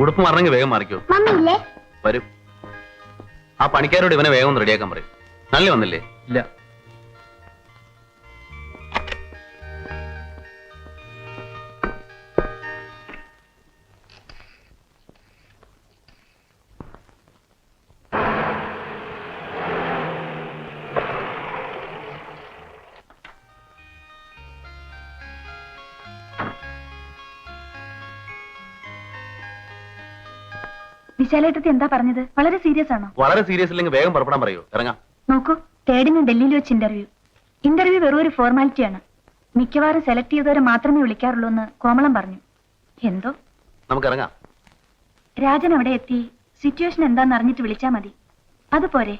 ഉടുപ്പ് മറന്നെങ്കിൽ വേഗം മാറിക്കോ. വരും. ആ പണിക്കാരോട് ഇവനെ വേഗം ഒന്ന് റെഡിയാക്കാൻ പറയും. നല്ല വന്നില്ലേ? ഇല്ല. വിശാലേട്ടത്തി എന്താ പറഞ്ഞത്? വളരെ സീരിയസ് ആണോ? വളരെ സീരിയസ് ഇല്ലെങ്കിൽ വേഗം പുറപ്പെടാൻ പറയൂ. ഇറങ്ങാം. നോക്കൂ തേടിന് ഡൽഹിയിൽ വെച്ച് ഇന്റർവ്യൂ ഇന്റർവ്യൂ വെറും ഒരു ഫോർമാലിറ്റിയാണ് മിക്കവാറും സെലക്ട് ചെയ്തവരെ മാത്രമേ വിളിക്കാറുള്ളൂ എന്ന് കോമളം പറഞ്ഞു. എന്തോ? നമുക്ക് ഇറങ്ങാം. രാജൻ അവിടെ എത്തി. സിറ്റുവേഷൻ എന്താന്ന് അറിഞ്ഞിട്ട് വിളിച്ചാ മതി. അതുപോരെ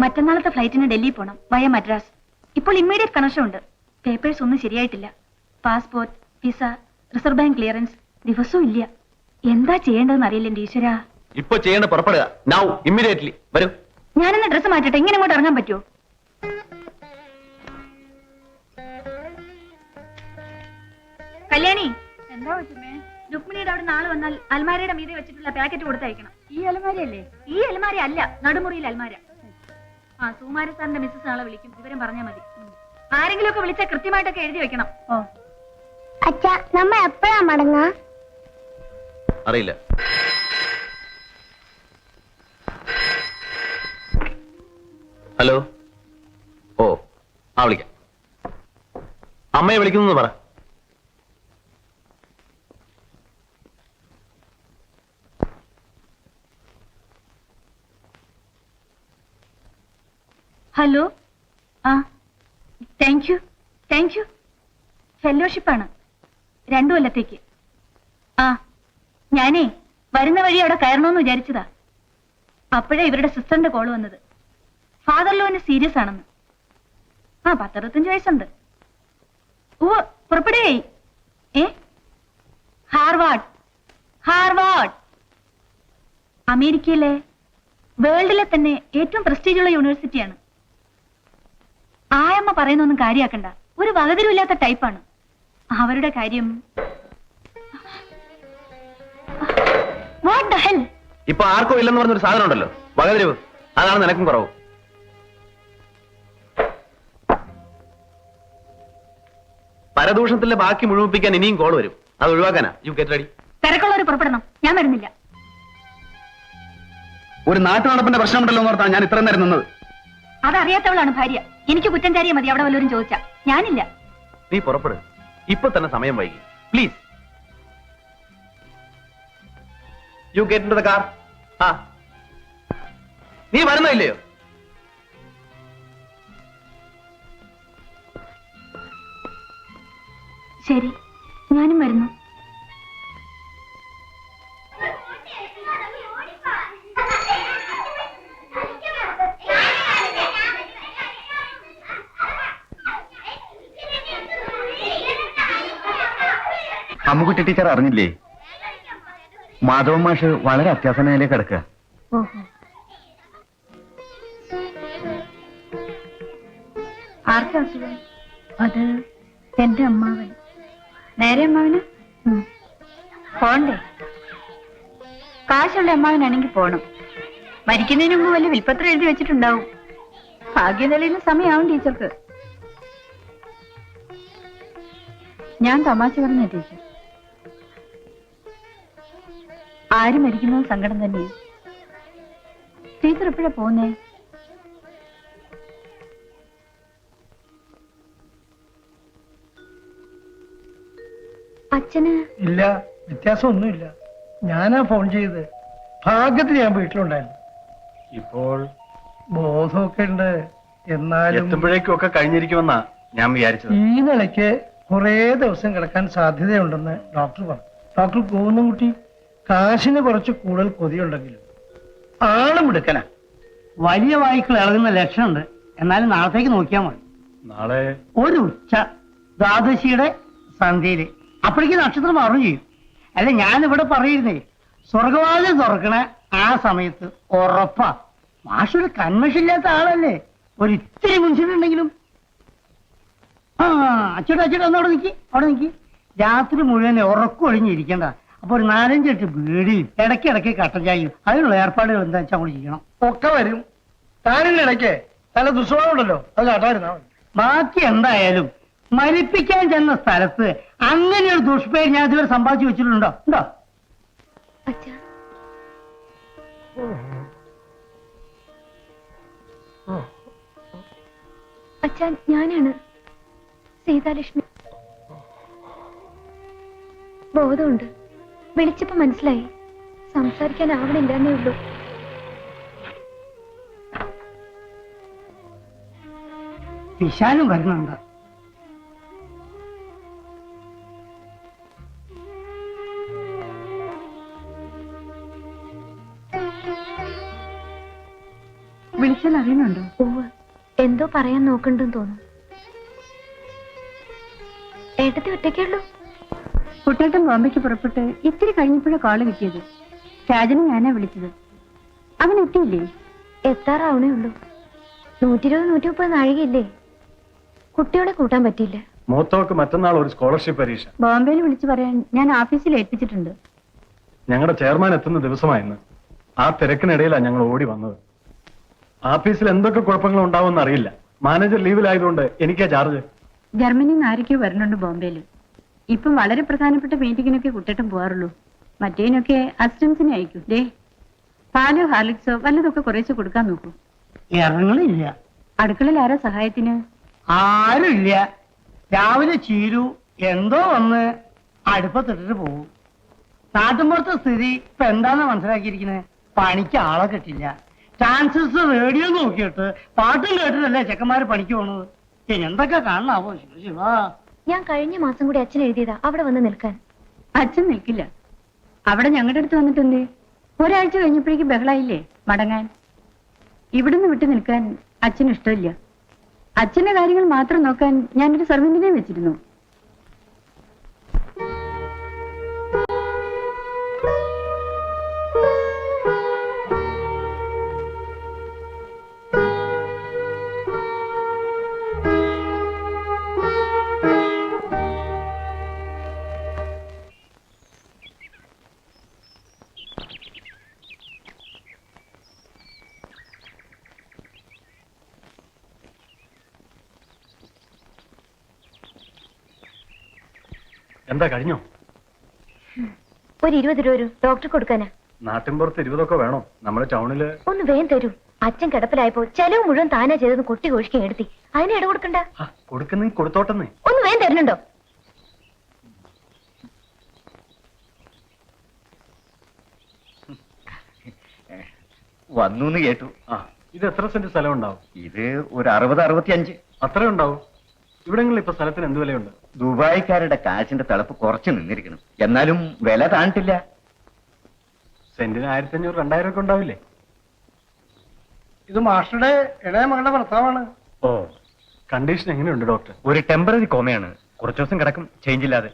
മറ്റന്നാളത്തെ ഫ്ലൈറ്റിന് ഡൽഹി പോണം വയ മദ്രാസ്. ഇപ്പോൾ ഇമ്മീഡിയറ്റ് കണക്ഷൻ ഉണ്ട്. പേപ്പേഴ്സ് ഒന്നും ശരിയായിട്ടില്ല. Passport visa Reserve Bank clearance ദിവസവും ഇല്ല. എന്താ ചെയ്യേണ്ടതെന്ന് അറിയില്ല ഈശ്വര. ഇപ്പൊ ചെയ്യേണ്ട പുറപ്പെടുക. നൗ ഇമ്മീഡിയറ്റ്ലി വരൂ. ഞാൻ ഡ്രസ്സ് മാറ്റട്ടെ. ഇങ്ങനെ ഇങ്ങോട്ട് ഇറങ്ങാൻ പറ്റുമോ കല്യാണി. എന്താ വെച്ചേ രുക്മിണിയുടെ അവിടെ നാളെ വന്നാൽ അൽമാരയുടെ മീതെ വെച്ചിട്ടുള്ള പാക്കറ്റ് കൊടുത്തയക്കണം. ഈ അലമാരയല്ലേ ഈ അലമാര അല്ല നടുമുറിയിലെ അൽമാര. ആ സുമാര സാറിന്റെ മിസ്സസ് നാളെ വിളിക്കും. വിവരം പറഞ്ഞാൽ മതി. ആരെങ്കിലും ഒക്കെ വിളിച്ചാൽ കൃത്യമായിട്ടൊക്കെ എഴുതി വെക്കണം. ഓ. അച്ഛാ നമ്മ എപ്പോഴാ മടങ്ങാ? അറിയില്ല. ഹലോ? ഓ ആ വിളിക്കാം. അമ്മയെ വിളിക്കുന്നു പറ. ഹലോ? ആ താങ്ക് യു താങ്ക് യു ഫെലോഷിപ്പാണ് രണ്ടു കൊല്ലത്തേക്ക്. ഞാനേ വരുന്ന വഴി അവിടെ കയറണമെന്ന് വിചാരിച്ചതാ. അപ്പോഴേ ഇവരുടെ സിസ്റ്ററിന്റെ കോൾ വന്നത്. ഫാദർ ലോന് സീരിയസ് ആണെന്ന്. ആ പത്തറുപത്തഞ്ച് വയസ്സുണ്ട്. ഓ പുറപ്പെടുകയായി ഏ? ഹാർവാർഡ്. ഹാർവാർഡ്. അമേരിക്കയിലെ വേൾഡിലെ തന്നെ ഏറ്റവും പ്രസ്റ്റീജുള്ള യൂണിവേഴ്സിറ്റിയാണ്. ആയമ്മ പറയുന്നൊന്നും കാര്യാക്കണ്ട. ഒരു വകതിരുമില്ലാത്ത ടൈപ്പാണ് അവരുടെ കാര്യം വാട്ട് ദ ഹെൽ ഇപ്പൊ ആർക്കും ഇല്ലെന്ന് പറഞ്ഞൊരു സാധനം ഉണ്ടല്ലോ വകതിരിവ്. അതാണ് നിനക്കും കുറവ്. പരദൂഷണത്തിന്റെ ബാക്കി മുഴുമിപ്പിക്കാൻ ഇനിയും കോൾ വരും. അത് ഒഴിവാക്കാനാ. യു ഗെറ്റ് റെഡി തിരക്കുള്ളവർ പുറപ്പെടണം. ഞാൻ വരുന്നില്ല. ഒരു നാട്ടു നടപ്പിന്റെ പ്രശ്നമുണ്ടല്ലോ എന്ന് ഓർത്താ ഞാൻ ഇത്രയും നേരം നിന്നത്. അതറിയാത്തവളാണ് ഭാര്യ. എനിക്ക് കുറ്റം ചാരിയ മതി. അവിടെ വല്ലവരും ചോദിച്ചാ. ഞാനില്ല. നീ പുറപ്പെടും. ഇപ്പൊ തന്നെ സമയം വൈകി. Please you get in the car ആ. നീ വരുന്നില്ലയോ ശരി. ഞാനും വരുന്നു. അമ്മുകുട്ടി ടീച്ചർ അറിഞ്ഞില്ലേ? മാധവൻ മാഷ് വളരെ അത്യാസനയിലേക്ക് കിടക്കുക. ഓഹോ ആർക്കാ അസുഖം? അത് എന്റെ അമ്മാവൻ. നേരെ അമ്മാവന്. പോണ്ടേ. കാശുള്ള അമ്മാവനാണെങ്കിൽ പോണം. മരിക്കുന്നതിന് മുമ്പ് വല്ല വിൽപ്പത്രം എഴുതി വെച്ചിട്ടുണ്ടാവും. ഭാഗ്യം തെളിയുന്ന സമയമാവും ടീച്ചർക്ക്. ഞാൻ തമാശ പറഞ്ഞ ടീച്ചർ. ആര് മരിക്കുന്നത് സങ്കടം തന്നെയാ. ടീച്ചർ എപ്പോഴാ പോന്നേ. അച്ഛന് ഇല്ല വ്യത്യാസമൊന്നുമില്ല. ഞാനാ ഫോൺ ചെയ്ത്. ഭാഗ്യത്തിന് ഞാൻ വീട്ടിലുണ്ടായിരുന്നു. ഇപ്പോൾ ബോധമൊക്കെ ഉണ്ട്. എന്നാലും എത്തുമ്പോഴേക്കും ഒക്കെ കഴിഞ്ഞിരിക്കുമെന്നാ ഞാൻ വിചാരിച്ചത്. ഈ നിലയ്ക്ക് കുറേ ദിവസം കിടക്കാൻ സാധ്യതയുണ്ടെന്ന് ഡോക്ടർ പറഞ്ഞു. ഡോക്ടർ കുട്ടി. കാശിന് കുറച്ച് കൂടുതൽ കൊതിയുണ്ടെങ്കിലും ആളും എടുക്കന വലിയ വായിക്കൾ ഇളകുന്ന ലക്ഷണമുണ്ട്. എന്നാലും നാളത്തേക്ക് നോക്കിയാൽ മതി. നാളെ? ഒരു ഉച്ച ദ്വാദശിയുടെ സന്ധ്യയിൽ. അപ്പോഴേക്ക് നക്ഷത്രം മാറും ചെയ്യും. അല്ല ഞാൻ ഇവിടെ പറയുന്നേ സ്വർഗവാദം തുറക്കണ ആ സമയത്ത് ഉറപ്പാ. മാഷൊരു കന്മഷില്ലാത്ത ആളല്ലേ? ഒരു ഇത്തിരി മുൻസിലുണ്ടെങ്കിലും ആ അച്ചോട്ടാ അച്ചോട്ടാ ഒന്ന് അവിടെ നിൽക്കി അവിടെ നിൽക്കി രാത്രി മുഴുവൻ ഉറക്കം ഒഴിഞ്ഞിരിക്കണ്ട അപ്പൊ ഒരു നാലഞ്ച് നാലഞ്ചെട്ട് ബീഡിയും ഇടയ്ക്ക് കട്ടൻ ചായയും അതിനുള്ള ഏർപ്പാടുകൾ എന്താ വെച്ചാൽ നമ്മൾ ചെയ്യണം. ഒക്കെ വരും. താനിന്റെ ഇടയ്ക്ക് നല്ല ദുസ്വഭാവം ഉണ്ടല്ലോ. അത് കാട്ടായിരുന്നാ മതി. ബാക്കി എന്തായാലും മരിപ്പിക്കാൻ ചെന്ന സ്ഥലത്ത് അങ്ങനെ ഒരു ദുഷ്പേര് ഞാൻ ഇതുവരെ സമ്പാദിച്ചു വെച്ചിട്ടുണ്ടോ? ഉണ്ടോ? അച്ഛാ. അച്ഛ ഞാനാണ് സീതാലക്ഷ്മി. ബോധമുണ്ട്. വിളിച്ചപ്പോ മനസ്സിലായി. സംസാരിക്കാൻ ആവണില്ലെന്നേ ഉള്ളൂ. വിശാലും വരുന്നുണ്ട്. വിളിച്ചാൽ അറിയുന്നുണ്ടോ? എന്തോ പറയാൻ നോക്കണ്ടെന്ന് തോന്നുന്നു. ഏട്ടത്തി ഒറ്റയ്ക്കുള്ളൂ കുട്ടേട്ടൻ ബോംബെക്ക് പുറപ്പെട്ട് ഇത്തിരി കഴിഞ്ഞപ്പോഴാണ് കോൾ കിട്ടിയത്. രാജനെ ഞാനാ വിളിച്ചത്. അവൻ എത്തിയില്ലേ? എത്താറാവണേ ഉള്ളൂ. നൂറ്റി ഇരുപത് നൂറ്റി മുപ്പത് നാഴികയില്ലേ? കുട്ടികളെ കൂട്ടാൻ പറ്റിയില്ല. മൂത്തവർക്ക് മറ്റന്നാൾ ഒരു സ്കോളർഷിപ്പ് പരീക്ഷ. ബോംബെയിൽ വിളിച്ചു പറയാൻ ഞാൻ ഓഫീസിൽ ഏൽപ്പിച്ചിട്ടുണ്ട്. ഞങ്ങളുടെ ചെയർമാൻ എത്തുന്ന ദിവസമായിരുന്നു ആ തിരക്കിനിടയിലാണ് ഞങ്ങൾ ഓടി വന്നത്. ഓഫീസിൽ എന്തൊക്കെ കുഴപ്പങ്ങൾ ഉണ്ടാവുമെന്ന് അറിയില്ല. മാനേജർ ലീവിലായതുകൊണ്ട് എനിക്കാ ചാർജ് ജർമ്മനിയിൽ നിന്ന് ആരൊക്കെയോ വരുന്നുണ്ട് ബോംബെയിൽ. ഇപ്പം വളരെ പ്രധാനപ്പെട്ട മീറ്റിങ്ങിനൊക്കെ കുട്ടേട്ടൻ പോകാറുള്ളൂ മറ്റേനൊക്കെ അസിസ്റ്റൻസിനെ അയക്കും. ദേ പാലോ ഹാർലിക്സോ വല്ലതൊക്കെ കുറേശ്ശെ കൊടുക്കാൻ നോക്കൂ. ഇറങ്ങളില്ല അടുക്കളയിൽ ആരാ സഹായത്തിന്? ആരുമില്ല. രാവിലെ ചീരു എന്തോ വന്ന് അടുപ്പത്തിട്ടിട്ട് പോകും നാട്ടുമ്പുറത്തെ സ്ഥിതി ഇപ്പൊ എന്താന്ന് മനസ്സിലാക്കിയിരിക്കുന്നത് പണിക്ക് ആളെ കിട്ടില്ല. ട്രാൻസിസ്റ്റർ റേഡിയോ നോക്കിയിട്ട് പാട്ടും കേട്ടിട്ടല്ലേ ചെക്കന്മാര് പണിക്ക് പോണത്? എന്തൊക്കെ കാണണാവോ ശിവ ശിവാ. ഞാൻ കഴിഞ്ഞ മാസം കൂടി അച്ഛൻ എഴുതിയതാ. അവിടെ വന്ന് നിൽക്കാൻ. അച്ഛൻ നിൽക്കില്ല. അവിടെ ഞങ്ങളുടെ അടുത്ത് വന്നിട്ടെന്തേ? ഒരാഴ്ച കഴിഞ്ഞപ്പോഴേക്ക് ബഹളായില്ലേ മടങ്ങാൻ? ഇവിടുന്ന് വിട്ടു നിൽക്കാൻ അച്ഛന് ഇഷ്ടമില്ല. അച്ഛന്റെ കാര്യങ്ങൾ മാത്രം നോക്കാൻ ഞാനൊരു സർവന്റിനെ വെച്ചിരുന്നു. എന്താ കഴിഞ്ഞോ? ഒരു ഇരുപത് രൂപ ഒരു ഡോക്ടർ കൊടുക്കാനാ. നാട്ടിൻപുറത്ത് ഇരുപതൊക്കെ വേണോ? നമ്മുടെ ടൗണിൽ ഒന്ന് വേഗം തരൂ. അച്ഛൻ കിടപ്പിലായപ്പോ ചെലവ് മുഴുവൻ താനാ ചെയ്തെന്ന് കൊട്ടി കോഴിക്കാൻ എടുത്തി. അതിനെ ഇട കൊടുക്കണ്ട. ആ, കൊടുക്കുന്നേ കൊടുത്തോട്ടെന്നേ. ഒന്ന് വേഗം തരുന്നുണ്ടോ? വന്നു കേട്ടു. ആ ഇത് എത്ര സെന്റ് സ്ഥലം ഉണ്ടാവും? ഇത് ഒരു അറുപത് അറുപത്തി അഞ്ച് അത്രേ ഉണ്ടാവും? ഇവിടെങ്ങളിൽ ഇപ്പൊ സ്ഥലത്തിന് എന്ത് വിലയുണ്ട്? ദുബായിക്കാരുടെ കാശിന്റെ തിളപ്പ് കുറച്ച് നിന്നിരിക്കണം. എന്നാലും വില താണിട്ടില്ല സെന്റിന് ആയിരത്തി അഞ്ഞൂറ് രണ്ടായിരം ഒക്കെ ഉണ്ടാവില്ലേ? ഇത് മാസ്റ്ററുടെ ഇളയ മകളുടെ ഭർത്താവാണ്. ഓ കണ്ടീഷൻ എങ്ങനെയുണ്ട് ഡോക്ടർ ഒരു ടെമ്പററി കോമയാണ് കുറച്ചു ദിവസം കിടക്കും ചേഞ്ച് ഇല്ലാതെ.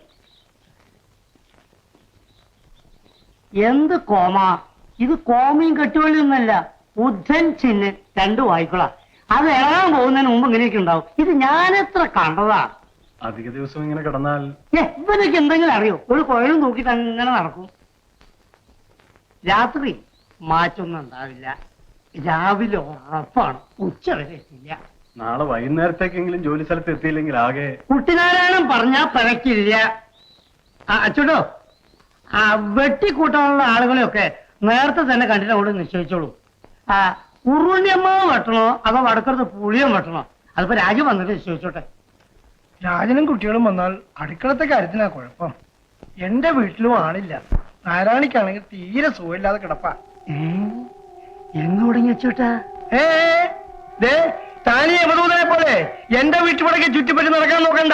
എന്ത് കോമ? ഇത് കോമയും കെട്ടുവള്ളിയൊന്നല്ല ബുദ്ധൻ ചിന്ന് രണ്ടു വായിക്കൊള്ള അത് ഇളകാൻ പോകുന്നതിന് മുമ്പ് ഇങ്ങനെയൊക്കെ ഉണ്ടാവും. ഇത് ഞാൻ എത്ര കണ്ടതാ അധിക ദിവസം ഇങ്ങനെ കിടന്നാൽ ഏ, ഇവനൊക്കെ എന്തെങ്കിലും അറിയോ? ഒരു കുഴലും നോക്കിട്ട് അങ്ങനെ നടക്കും. രാത്രി മാറ്റൊന്നും ഉണ്ടാവില്ല. രാവിലെ ഉറപ്പാണ്. ഉച്ച വരെ എത്തില്ല. നാളെ വൈകുന്നേരത്തേക്കെങ്കിലും ജോലി സ്ഥലത്ത് എത്തിയില്ലെങ്കിൽ ആകെ കുട്ടിനാരായണം പറഞ്ഞാ പിഴക്കില്ല. ആ, അച്ചോട്ടോ ആ വെട്ടിക്കൂട്ടാനുള്ള ആളുകളെയൊക്കെ നേരത്തെ തന്നെ കണ്ടിട്ട് അവിടെ നിശ്ചയിച്ചോളൂ. ആ ഉരുണ്യമ്മാവ് വെട്ടണോ അതോ വടക്കടുത്ത് പുളിയം വെട്ടണോ? അതിപ്പോ രാജ്യം വന്നിട്ട് നിശ്ചയിച്ചോട്ടെ രാജനും കുട്ടികളും വന്നാൽ അടുക്കളത്തെ കാര്യത്തിനാ കുഴപ്പം. എന്റെ വീട്ടിലും ആളില്ല. നാരായണിക്കാണെങ്കിൽ തീരെ സുഖമില്ലാതെ കിടപ്പാ. എന്ന് തുടങ്ങി വെച്ചോട്ടാ? ഏ താനീ യമദൂതനെ പോലെ എന്റെ വീട്ടുപടക്ക് ചുറ്റിപ്പറ്റി നടക്കാൻ നോക്കണ്ട.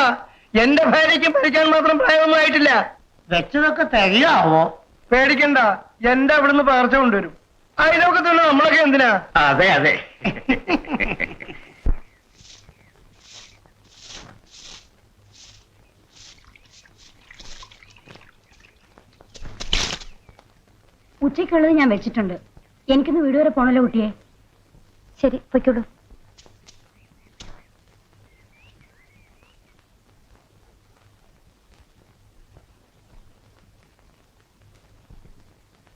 എന്റെ ഭാര്യയ്ക്ക് പഠിക്കാൻ മാത്രം പ്രായമൊന്നും ആയിട്ടില്ല. വെച്ചതൊക്കെ തികയാവോ? പേടിക്കണ്ട. എന്റെ അവിടുന്ന് പകർച്ച കൊണ്ടുവരും. തന്നെ നമ്മളൊക്കെ എന്തിനാ? അതെ അതെ. ഉച്ചയ്ക്കുള്ളത് ഞാൻ വെച്ചിട്ടുണ്ട്. എനിക്കിന്ന് വീട് വരെ പോണല്ലോ കുട്ടിയെ. ശരി പൊയ്ക്കോളൂ.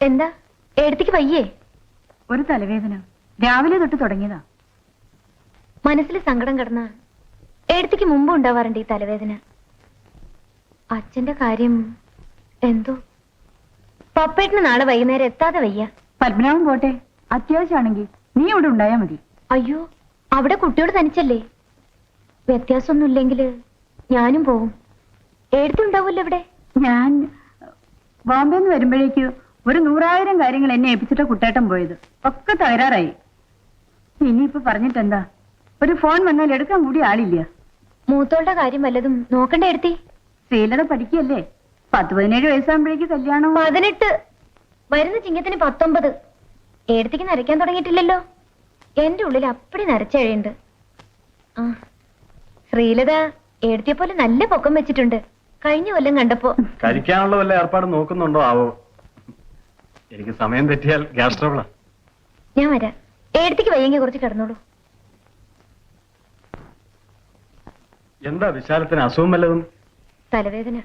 എന്താ? എടുത്തേക്ക് വയ്യേ? ഒരു തലവേദന. രാവിലെ തൊട്ട് തുടങ്ങിയതാ. മനസ്സിൽ സങ്കടം കിടന്ന എടുത്തേക്ക് മുമ്പ് ഉണ്ടാവാറുണ്ട് ഈ തലവേദന. അച്ഛന്റെ കാര്യം എന്തോ? പപ്പേട്ടിന് നാളെ വൈകുന്നേരം എത്താതെ വയ്യ. പത്മനാഭൻ പോട്ടെ. അത്യാവശ്യമാണെങ്കിൽ നീ ഇവിടെ ഉണ്ടായാ മതി. അയ്യോ അവിടെ കുട്ടിയോട് തനിച്ചല്ലേ? വ്യത്യാസമൊന്നുമില്ലെങ്കിൽ ഞാനും പോവും. എടുത്തുണ്ടാവൂല്ലോ ഇവിടെ? ഞാൻ ബോംബെ നിന്ന് വരുമ്പോഴേക്ക് ഒരു നൂറായിരം കാര്യങ്ങൾ എന്നെ ഏൽപ്പിച്ചിട്ട് കുട്ടേട്ടൻ പോയത്. ഒക്കെ തകരാറായി. ഇനിയിപ്പോ പറഞ്ഞിട്ടെന്താ? ഒരു ഫോൺ വന്നാൽ എടുക്കാൻ കൂടി ആളില്ല. മൂത്തോളുടെ കാര്യം വല്ലതും നോക്കണ്ടേ എടുത്തി? ശ്രീലത പഠിക്കല്ലേ? പത്ത് പതിനേഴ് വയസ്സാകുമ്പോഴേക്ക് കല്യാണം. പതിനെട്ട്. വരുന്ന ചിങ്ങത്തിന് പത്തൊമ്പത്. എടുത്തേക്ക് നരയ്ക്കാൻ തുടങ്ങിയിട്ടില്ലല്ലോ. എന്റെ ഉള്ളിൽ അപ്പടി നരച്ചഴയുണ്ട് ആ ശ്രീലത എടുത്തിയ പോലെ നല്ല പൊക്കം വെച്ചിട്ടുണ്ട്. കഴിഞ്ഞ കൊല്ലം കണ്ടപ്പോ കഴിക്കാനുള്ള വല്ല ഏർപ്പാട് നോക്കുന്നുണ്ടോ ആവോ? എനിക്ക് സമയം തെറ്റിയാൽ ഗ്യാസ് ട്രബിളാ. ഞാൻ വരാം. എടുത്തേക്ക് വയ്യെങ്കിൽ കുറച്ച് കിടന്നോളൂ. എന്താ വിശാലത്തിന് അസുഖം വല്ലതും? തലവേദന.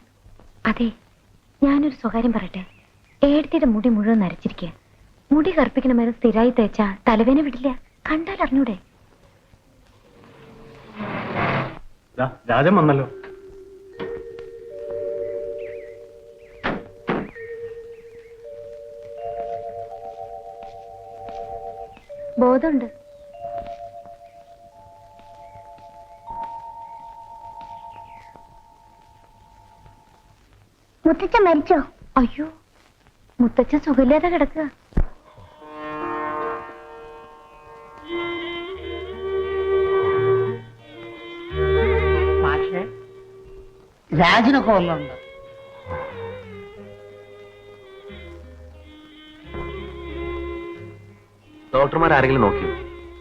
അതെ ഞാനൊരു സ്വകാര്യം പറയട്ടെ. ഏടത്തിയുടെ മുടി മുഴുവൻ നരച്ചിരിക്കുക മുടി കറുപ്പിക്കണ മരം സ്ഥിരമായി തേച്ചാ തലവേദന വിടില്ല. കണ്ടാൽ അറിഞ്ഞൂടെ രാജം രാജൻ വന്നല്ലോ. ബോധമുണ്ട്. മുത്തച്ഛൻ മരിച്ചോ? അയ്യോ മുത്തച്ഛൻ സുഖമില്ലാതെ കിടക്കുക. രാജിനൊക്കെ വന്നിട്ടുണ്ട് ഡോക്ടർമാർ ആരെങ്കിലും നോക്കിയോ?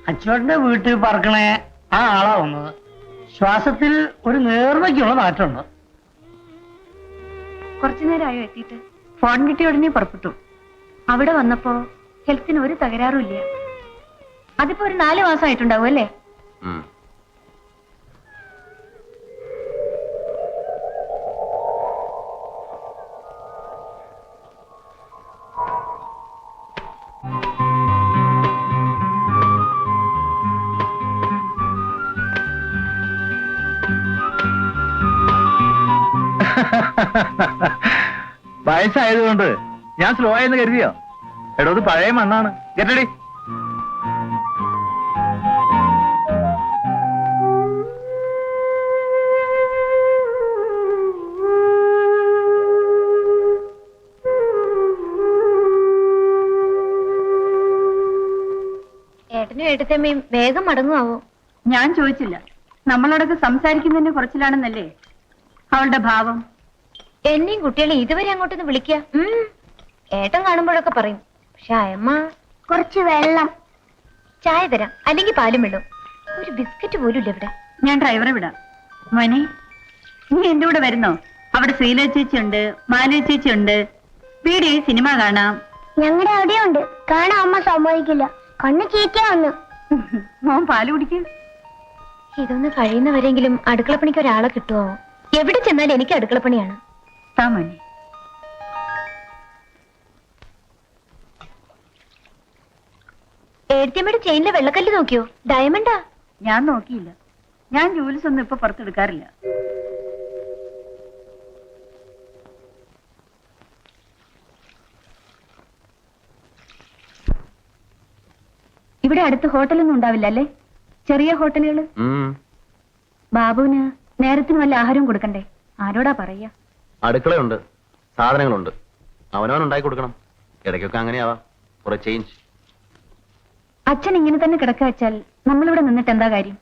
അച്ചോട്ടന്റെ വീട്ടിൽ പറക്കണേ ആ ആളാ വന്നത്. ശ്വാസത്തിൽ ഒരു നേർമയ്ക്കുള്ള മാറ്റമുണ്ട്. കുറച്ചു നേരമായോ എത്തിയിട്ട്? ഫോൺ കിട്ടിയ ഉടനെ പുറപ്പെട്ടു. അവിടെ വന്നപ്പോ ഹെൽത്തിന് ഒരു തകരാറും ഇല്ല. അതിപ്പോ ഒരു നാല് മാസമായിട്ടുണ്ടാവും അല്ലേ? വയസ്സായതുകൊണ്ട് ഞാൻ സ്ലോ ആയെന്ന് കരുതിയോ? എടോ ഇത് പഴയ മണ്ണാണ്. കേട്ടടി ഏട്ടനും ഏട്ടത്തമ്മയും വേഗം മടങ്ങുമാവോ? ഞാൻ ചോദിച്ചില്ല. നമ്മളോടൊക്കെ സംസാരിക്കുന്നതിന്റെ കുറച്ചിലാണെന്നല്ലേ? അവളുടെ ഭാവം. എന്നെയും കുട്ടികളെ ഇതുവരെ അങ്ങോട്ടൊന്ന് വിളിക്കുക. ഏട്ടൻ കാണുമ്പോഴൊക്കെ പറയും പക്ഷെ അയമ്മ കുറച്ച് വെള്ളം. ചായ തരാം അല്ലെങ്കിൽ പാലും വെള്ളം ഒരു ബിസ്ക്കറ്റ് പോലും ഇല്ല ഇവിടെ. ഞാൻ ഡ്രൈവറെ വിടാം. മോനെ നീ എന്റെ കൂടെ വരുന്നോ? അവിടെ ശ്രീല ചേച്ചി ഉണ്ട് മാലയ ചേച്ചി ഉണ്ട്. വീഡിയോ സിനിമ കാണാം. ഞങ്ങളുടെ അവിടെയുണ്ട്. കാണാൻ അമ്മ സമ്മതിക്കില്ല. കണ്ണു ചീറ്റിയാ വന്നു. മോൻ പാൽ കുടിക്കും. ഇതൊന്ന് കഴിയുന്നവരെങ്കിലും അടുക്കളപ്പണിക്ക് ഒരാളെ കിട്ടുമോ എവിടെ ചെന്നാലും എനിക്ക് അടുക്കളപ്പണിയാണ്. താ മോനെ. ഏടത്തിയമ്മയുടെ ചെയിനിലെ വെള്ളക്കല്ല് നോക്കിയോ? ഡയമണ്ടാ. ഞാൻ നോക്കിയില്ല. ഞാൻ ജോലിസ് ഒന്നും ഇപ്പൊ പുറത്തെടുക്കാറില്ല. ഇവിടെ അടുത്ത് ഹോട്ടലൊന്നും ഉണ്ടാവില്ല അല്ലേ? ചെറിയ ഹോട്ടലുകൾ ബാബുവിന് നേരത്തിന് വല്ല ആഹാരവും കൊടുക്കണ്ടേ? ആരോടാ പറയാ? അടുക്കളയുണ്ട് സാധനങ്ങളുണ്ട്. അവനവൻ ഉണ്ടാക്കി കൊടുക്കണം. ഇടയ്ക്കൊക്കെ അങ്ങനെയാവാം. കുറെ ചേഞ്ച് അച്ഛൻ ഇങ്ങനെ തന്നെ കിടക്ക വെച്ചാൽ നമ്മളിവിടെ നിന്നിട്ട് എന്താ കാര്യം?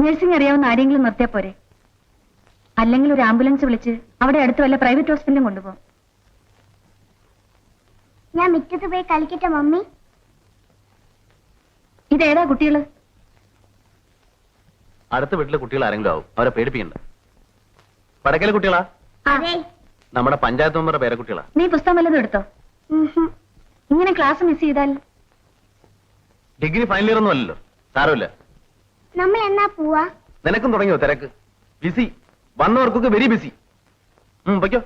നഴ്സിംഗ് അറിയാവുന്ന ആരെങ്കിലും നിർത്തിയാ പോരെ? അല്ലെങ്കിൽ ഒരു ആംബുലൻസ് വിളിച്ച് അവിടെ അടുത്ത് വല്ല പ്രൈവറ്റ് ഹോസ്പിറ്റലും കൊണ്ടുപോകും. ഞാൻ മിറ്റത്ത് പോയി കളിക്കട്ടെ മമ്മി? ഇതേതാ കുട്ടികൾ? അടുത്ത വീട്ടിലെ കുട്ടികൾ ആരെങ്കിലും ആവും. അവരെ പേടിപ്പിക്കണ്ട. പടക്കലെ കുട്ടികളാ? അതെ. നമ്മുടെ പഞ്ചായത്ത് മെമ്പറുടെ പേരക്കുട്ടികളാ. നീ പുസ്തകം വല്ലതും എടുത്തോ? ഇങ്ങനെ ക്ലാസ് മിസ് ചെയ്താൽ? ഡിഗ്രി ഫൈനൽ ഇയർ ഒന്നും അല്ലല്ലോ. സാരമില്ല. നമ്മൾ എന്നാ പോവാ? നിനക്കും തുടങ്ങിയോ തിരക്ക്? ബിസി വന്നവർക്കൊക്കെ വെരി ബിസി പൊയ്ക്കോ.